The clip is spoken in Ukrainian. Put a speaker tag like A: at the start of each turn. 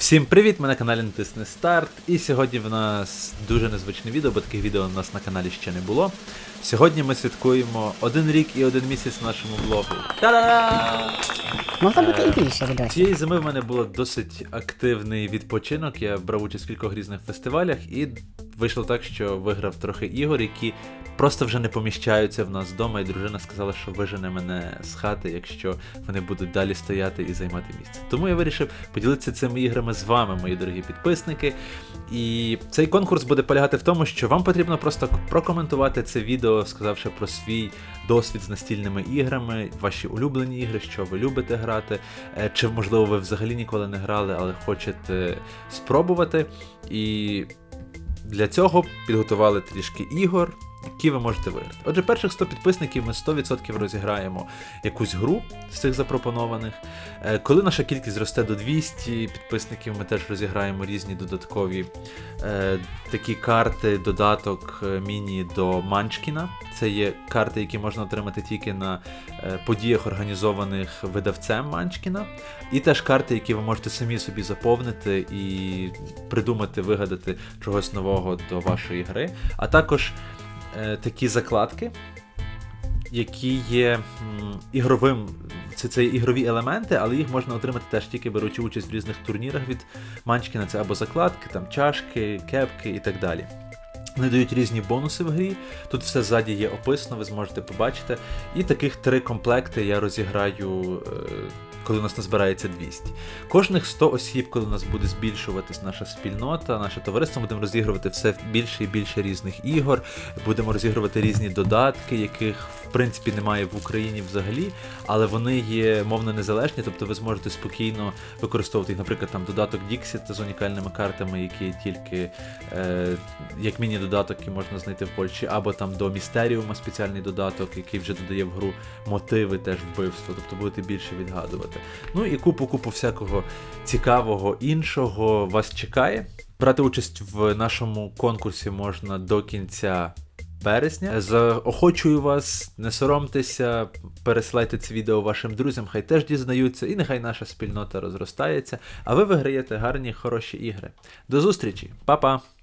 A: Всім привіт! Ми на каналі Натисни Старт. І сьогодні в нас дуже незвичне відео, бо таких відео у нас на каналі ще не було. Сьогодні ми святкуємо один рік і один місяць нашому блогу. Та-да!
B: Можна бути
A: Е,
B: і більше відосів.
A: Цієї зими в мене був досить активний відпочинок. Я брав участь в кількох різних фестивалях і вийшло так, що виграв трохи ігор, які просто вже не поміщаються в нас вдома. І дружина сказала, що вижене мене з хати, якщо вони будуть далі стояти і займати місце. Тому я вирішив поділитися цими іграми з вами, мої дорогі підписники. І цей конкурс буде полягати в тому, що вам потрібно просто прокоментувати це відео, сказавши про свій досвід з настільними іграми, ваші улюблені ігри, що ви любите грати, е, чи можливо ви взагалі ніколи не грали, але хочете спробувати. І для цього підготували трішки ігор. Які ви можете виграти. Отже, перших 100 підписників ми 100% розіграємо якусь гру з цих запропонованих. Е, Коли наша кількість зросте до 200 підписників, ми теж розіграємо різні додаткові е, такі карти, додаток е, міні до Манчкіна. Це є карти, які можна отримати тільки на подіях, організованих видавцем Манчкіна. І теж карти, які ви можете самі собі заповнити і придумати, вигадати чогось нового до вашої гри. А також такі закладки, які є ігровим. Це, це ігрові елементи, але їх можна отримати теж тільки беручи участь в різних турнірах від Манчкіна. Це або закладки, там чашки, кепки і так далі. Вони дають різні бонуси в грі. Тут все ззаді є описано, ви зможете побачити. І таких три комплекти я розіграю, е, коли у нас назбирається 200. Кожних 100 осіб, коли у нас буде збільшуватись наша спільнота, наше товариство, будемо розігрувати все більше і більше різних ігор. Будемо розігрувати різні додатки, яких в принципі немає в Україні взагалі, але вони є мовно незалежні, тобто ви зможете спокійно використовувати наприклад, там додаток Dixit з унікальними картами, які тільки е, як міні-додаток, який можна знайти в Польщі, або там до Містеріума спеціальний додаток, який вже додає в гру мотиви теж вбивства, тобто будете більше відгадувати. Ну і купу-купу всякого цікавого іншого вас чекає. Брати участь в нашому конкурсі можна до кінця березня. Заохочую вас, не соромтеся, пересилайте це відео вашим друзям, хай теж дізнаються, і нехай наша спільнота розростається, а ви виграєте гарні, хороші ігри. До зустрічі, Па-па!